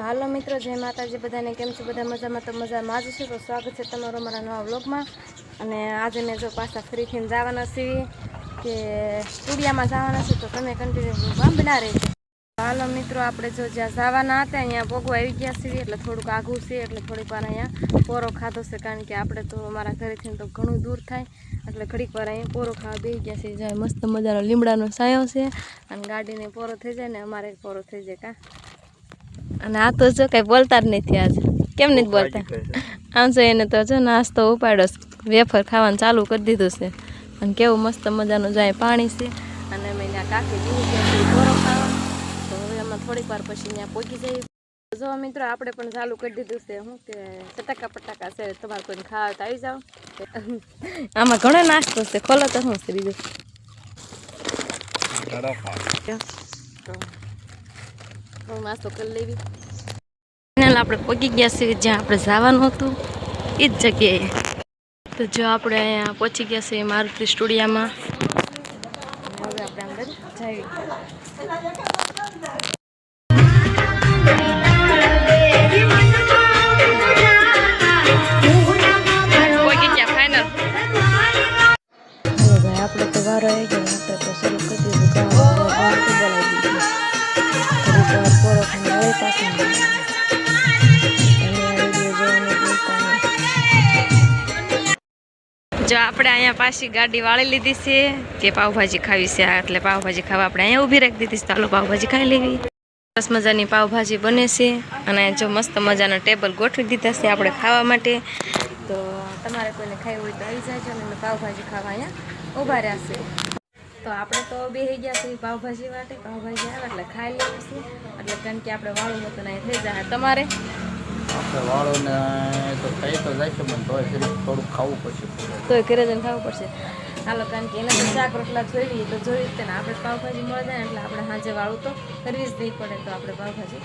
મિત્રો, જય માતાજી, બધાને કેમ છો? બધા મજામાં તો મજામાં જ છે. તો સ્વાગત છે તમારું મારા નવા વ્લોગમાં. અને આજે મેં જો પાછા ફ્રી જવાના છીએ કે સ્ટુડિયામાં જવાના છે, તો તમે કન્ટિન્યુ વ્લોગમાં બના રહેજો હાલો મિત્રો, આપણે જો જ્યાં જવાના હતા, અહીંયા ભોગવા આવી ગયા છીએ, એટલે થોડુંક આઘું છે, એટલે થોડીક વાર અહીંયા પોરો ખાધો છે, કારણ કે આપણે તો અમારા ઘરેથી તો ઘણું દૂર થાય, એટલે ઘડીક વાર અહીંયા પોરો ખાવા બેસી ગયા છે જાય મસ્ત મજાનો લીમડાનો સાયો છે, અને ગાડીને પોરો થઈ જાય ને અમારે પોરો થઈ જાય કા. અને આ તો જો કઈ બોલતા જ નથી આજે. કેમ નથી બોલતા? આમ જો એને તો જો નાસ્તો ઉપાડો વેફર ખાવાનું ચાલુ કરી દીધું છે. અને કેવું મસ્ત મજાનું જાય પાણી છે. અને અમે ત્યાં કાકી ગોરો ખાવા. તો હવે અમે થોડીક વાર પછી ત્યાં પહોંચી જઈએ. જો મિત્રો આપણે પણ ચાલુ કરી દીધું છે. શું કે ચટાકા પટાકા છે તમારે કોઈને ખાવા તો આવી જાઓ. આમાં ઘણો નાસ્તો છે. ખોલો તો શું છે બીજું? તો નાસ્તો કરી લેવી. ફાઇનલ આપણે પહોંચી ગયા છીએ જ્યાં આપણે જવાનું હતું એ જ જગ્યાએ. તો જો આપણે અહીંયા પહોંચી ગયા છીએ મારુતિ સ્ટુડિયામાં. હવે આપણે અંદર જઈએ. ગયા ફાઇનલ ભાઈ આપણે તો વાર આવી ગયો આપણે તો થોડીક મળે પાછા. જો આપણે અહીંયા પાછી ગાડી વાળી લીધી છે કે પાવભાજી ખાવી છે એટલે પાવભાજી ખાવા આપણે અહીંયા ઊભી રાખી દીધી છે. ચાલો પાવભાજી ખાઈ લેવી. સરસ મજાની પાવભાજી બને છે અને જો મસ્ત મજાના ટેબલ ગોઠવી દીધા છે આપણે ખાવા માટે. તો તમારે કોઈને ખાવી હોય તો આવી જાય અને પાવભાજી ખાવા અહીંયા ઊભા રહ્યા છે તો આપણે તો બેસી ગયા છીએ પાવભાજી માટે પાવભાજી આવે એટલે ખાઈ લઈએ છીએ. એટલે કારણ કે આપણે વાળું હતું ને થઈ જાય. તમારે? આપણે વાળોને તો ખાઈ તો જાય છે પણ તોય થોડુંક ખાવું પડશે. તોય ઘરે જઈને ખાવું પડશે. હાલો કારણ કે એને તો શાક રોટલા જોઈએ તો જોઈ જ ને આપણે પાવભાજી મળે જાય એટલે આપણે સાંજે વાળું તો કરવી જ નહીં પડે તો આપણે પાવભાજી